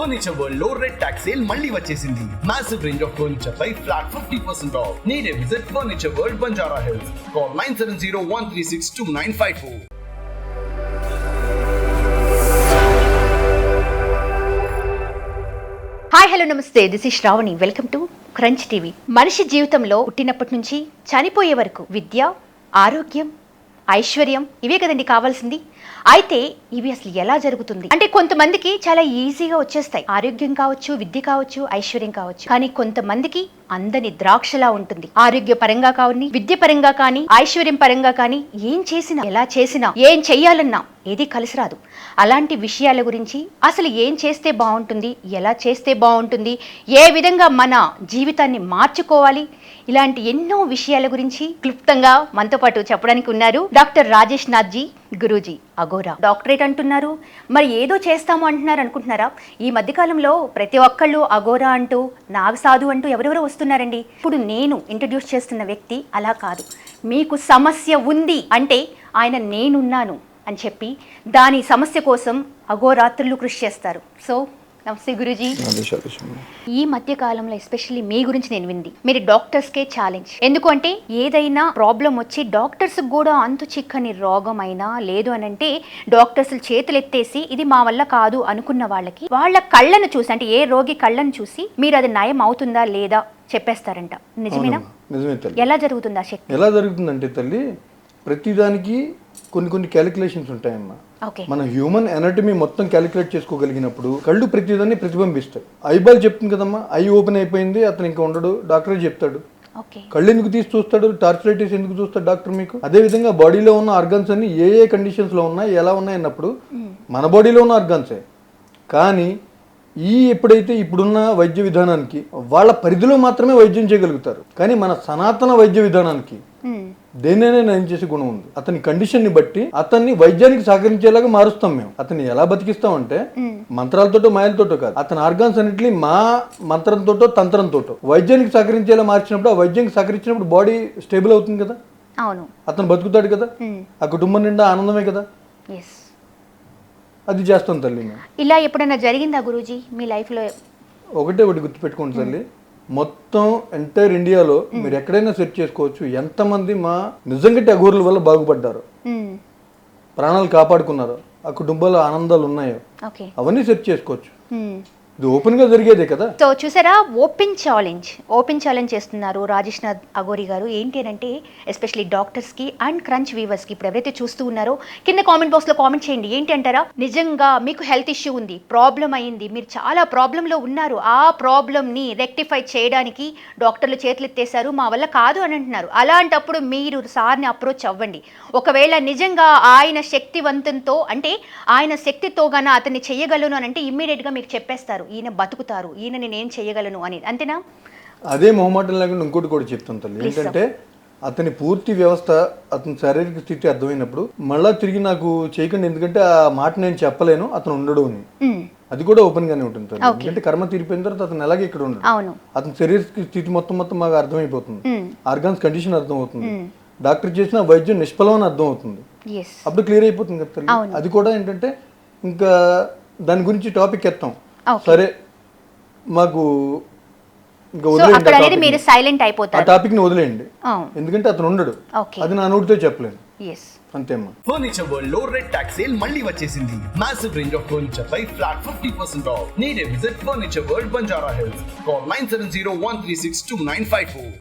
Furniture వరల్డ్లో red tax sale మళ్ళీ వచ్చేసింది. మాసివ్ రేంజ్ ఆఫ్ ఫర్నిచర్ పై ఫ్లాట్ ఫిఫ్టీ పర్సెంట్ ఆఫ్ నీడే visit furniture world Banjara Hills call nine seven zero one three six two nine five four hi hello నమస్తే. This is Shravani welcome to crunch TV మనిషి జీవితంలో పుట్టినప్పటి నుంచి చనిపోయే వరకు విద్య ఆరోగ్యం ఐశ్వర్యం ఇవే కదండి కావాల్సింది. అయితే ఇవి అసలు ఎలా జరుగుతుంది? అంటే కొంతమందికి చాలా ఈజీగా వచ్చేస్తాయి. ఆరోగ్యం కావచ్చు విద్య కావచ్చు ఐశ్వర్యం కావచ్చు. కానీ కొంతమందికి అందని ద్రాక్షలా ఉంటుంది. ఆరోగ్య పరంగా కావని విద్య పరంగా కానీ ఐశ్వర్యం పరంగా కానీ ఏం చేసినా ఎలా చేసినా ఏం చెయ్యాలన్నా ఏది కలిసి రాదు. అలాంటి విషయాల గురించి అసలు ఏం చేస్తే బాగుంటుంది ఎలా చేస్తే బాగుంటుంది ఏ విధంగా మన జీవితాన్ని మార్చుకోవాలి ఇలాంటి ఎన్నో విషయాల గురించి క్లుప్తంగా మనతో పాటు చెప్పడానికి ఉన్నారు డాక్టర్ రాజేష్ నాథ్జీ గురూజీ అగోరా డాక్టరేట్ అంటున్నారు మరి ఏదో చేస్తాము అంటున్నారు అనుకుంటున్నారా? ఈ మధ్యకాలంలో ప్రతి ఒక్కళ్ళు అగోరా అంటూ నాగసాధు అంటూ ఎవరెవరో వస్తున్నారండి. ఇప్పుడు నేను ఇంట్రడ్యూస్ చేస్తున్న వ్యక్తి అలా కాదు. మీకు సమస్య ఉంది అంటే ఆయన నేనున్నాను. అని చెప్పి దాని సమస్య కోసం అగోరాత్రులు కృషి చేస్తారు. సో నమస్తే గురూజీ. ఈ మధ్య కాలంలో ఎస్పెషల్లీ మీ గురించి నేను వింది. మీరు డాక్టర్స్కే ఛాలెంజ్. ఎందుకు అంటే ఏదైనా ప్రాబ్లం వచ్చి డాక్టర్స్ కూడా అంతు చిక్కని రోగం అయినా లేదు అని అంటే డాక్టర్స్ చేతులు ఎత్తేసి ఇది మా వల్ల కాదు అనుకున్న వాళ్ళకి వాళ్ళ కళ్ళను చూసి అంటే ఏ రోగి కళ్ళను చూసి మీరు అది నయం అవుతుందా లేదా చెప్పేస్తారంట. నిజమేనా? నిజమే ఎలా జరుగుతుంది ఆ శక్తి? ఎలా జరుగుతుందంటే తల్లి ప్రతిదానికి కొన్ని కొన్ని క్యాలిక్యులేషన్స్ ఉంటాయమ్మా. మన హ్యూమన్ ఎనటమీ మొత్తం క్యాలిక్యులేట్ చేసుకోగలిగినప్పుడు కళ్ళు ప్రతిదాన్ని ప్రతిబింబిస్తాయి. ఐబాల్ చెప్తుంది కదమ్మా ఐ ఓపెన్ అయిపోయింది అతను ఇంకా ఉండడు డాక్టరే చెప్తాడు. కళ్ళు ఎందుకు తీసి చూస్తాడు టార్చ్ లైటిస్ ఎందుకు చూస్తాడు డాక్టర్ మీకు? అదే విధంగా బాడీలో ఉన్న ఆర్గన్స్ అన్ని ఏ ఏ కండిషన్స్లో ఉన్నాయి ఎలా ఉన్నాయి అన్నప్పుడు మన బాడీలో ఉన్న ఆర్గన్సే కానీ ఈ ఎప్పుడైతే ఇప్పుడున్న వైద్య విధానానికి వాళ్ళ పరిధిలో మాత్రమే వైద్యం చేయగలుగుతారు. కానీ మన సనాతన వైద్య విధానానికి మ్మ్. దేన్నైనా నయం చేసే గుణం ఉంది. అతని కండిషన్ని బట్టి అతన్ని వైద్యానికి సహకరించేలాగా మారుస్తాం మేము. అతన్ని ఎలా బతికిస్తామంటే మంత్రాలతోటో మాయలతోటో కాదు. అతని ఆర్గాన్స్ అన్నింటినీ మా మంత్రంతోటో తంత్రంతోటో వైద్యానికి సహకరించేలా మార్చినప్పుడు ఆ వైద్యానికి సహకరించినప్పుడు బాడీ స్టేబుల్ అవుతుంది కదా? అవును. అతను బతుకుతాడు కదా. ఆ కుటుంబం నిండా ఆనందమే కదా? అది చేస్తాం తల్లి ఇలా ఎప్పుడైనా జరిగిందా గురూజీ మీ లైఫ్లో ఒకటే ఒకటి గుర్తుపెట్టుకోండి తల్లి. మొత్తం ఎంటైర్ ఇండియాలో మీరు ఎక్కడైనా సెర్చ్ చేసుకోవచ్చు. ఎంతమంది మా నిజంగా అఘోరుల వల్ల బాగుపడ్డారు. మ్మ్. ప్రాణాలు కాపాడుకున్నారు. ఆ కుటుంబాల్లో ఆనందాలు ఉన్నాయో. అవన్నీ సెర్చ్ చేసుకోవచ్చు. మ్మ్. ఇది ఓపెన్గా జరిగేదే కదా. సో చూసారా ఓపెన్ ఛాలెంజ్ ఓపెన్ ఛాలెంజ్ చేస్తున్నారు రాజేష్ అగోరి గారు. ఏంటి అంటే ఎస్పెషలీ డాక్టర్స్కి అండ్ క్రంచ్ వీవర్స్కి ఇప్పుడు ఎవరైతే చూస్తూ ఉన్నారో కింద కామెంట్ బాక్స్లో కామెంట్ చేయండి. ఏంటి అంటారా? నిజంగా మీకు హెల్త్ ఇష్యూ ఉంది ప్రాబ్లం అయింది మీరు చాలా ప్రాబ్లంలో ఉన్నారు. ఆ ప్రాబ్లమ్ని రెక్టిఫై చేయడానికి డాక్టర్లు చేతులు ఎత్తేసారు మా వల్ల కాదు అని అంటున్నారు. అలాంటప్పుడు మీరు సార్ని అప్రోచ్ అవ్వండి. ఒకవేళ నిజంగా ఆయన శక్తివంతంతో అంటే ఆయన శక్తితో గాన అతన్ని చేయగలను అని అంటే ఇమ్మీడియట్గా మీకు చెప్పేస్తారు. ఈయన బతుకుతారు ఈయన నేనేం చెయ్యగలను అని. అంతేనా? అదే మొహమాటం లేకుండా ఇంకోటి కూడా చెప్తాను తల్లి. ఏంటంటే అతని పూర్తి వ్యవస్థ అతని శారీరక స్థితి అర్థమైనప్పుడు మళ్ళా తిరిగి నాకు చేయకండి ఎందుకంటే ఆ మాట నేను చెప్పలేను అతను ఉండడు అని. ఉమ్, అది కూడా ఓపెన్ గానే ఉంటుంది ఎందుకంటే కర్మ తీరిపోయిన తర్వాత అతను ఎలాగే ఇక్కడ ఉండడు. అవును. అతని శరీర స్థితి మొత్తం మొత్తం మాకు అర్థమైపోతుంది. ఉమ్, ఆర్గాన్స్ కండిషన్ అర్థమవుతుంది. డాక్టర్ చేసిన వైద్యం నిష్ఫలం అని అర్థం అవుతుంది అప్పుడు క్లియర్ అయిపోతుంది కదా అది కూడా ఏంటంటే ఇంకా దాని గురించి టాపిక్ ఎత్తాం. సరే మాకు అనేది మీరు. సైలెంట్ ఆ అయిపోతారు. టాపిక్ని వదిలేయండి. అవును ఎందుకంటే అతను ఉండడు. అది నా నోటితో చెప్పలేను. అంతేమ్మా ఫర్నిచర్ వరల్డ్లో రెడ్ సేల్ మళ్ళీ వచ్చేసింది. మాసివ్ రేంజ్ ఆఫ్ ఫర్నిచర్ పై ఫ్లాట్ ఫిఫ్టీ పర్సెంట్ ఆఫ్ నీడే visit furniture world Banjara Hills call nine seven zero one three six two nine five four